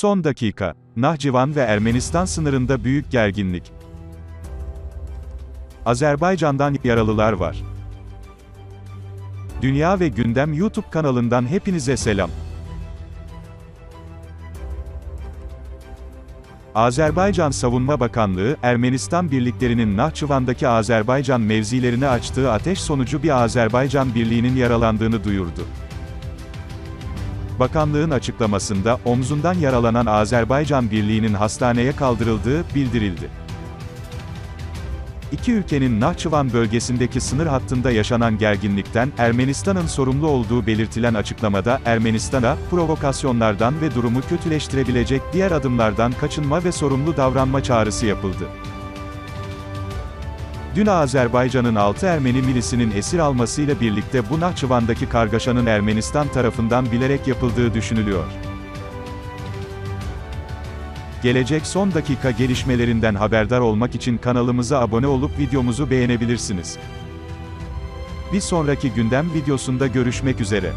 Son dakika. Nahçıvan ve Ermenistan sınırında büyük gerginlik. Azerbaycan'dan yaralılar var. Dünya ve Gündem YouTube kanalından hepinize selam. Azerbaycan Savunma Bakanlığı, Ermenistan birliklerinin Nahçıvan'daki Azerbaycan mevzilerine açtığı ateş sonucu bir Azerbaycan birliğinin yaralandığını duyurdu. Bakanlığın açıklamasında, omzundan yaralanan Azerbaycan birliğinin hastaneye kaldırıldığı bildirildi. İki ülkenin Nahçıvan bölgesindeki sınır hattında yaşanan gerginlikten, Ermenistan'ın sorumlu olduğu belirtilen açıklamada, Ermenistan'a, provokasyonlardan ve durumu kötüleştirebilecek diğer adımlardan kaçınma ve sorumlu davranma çağrısı yapıldı. Dün Azerbaycan'ın 6 Ermeni milisinin esir almasıyla birlikte bu Nahçıvan'daki kargaşanın Ermenistan tarafından bilerek yapıldığı düşünülüyor. Gelecek son dakika gelişmelerinden haberdar olmak için kanalımıza abone olup videomuzu beğenebilirsiniz. Bir sonraki gündem videosunda görüşmek üzere.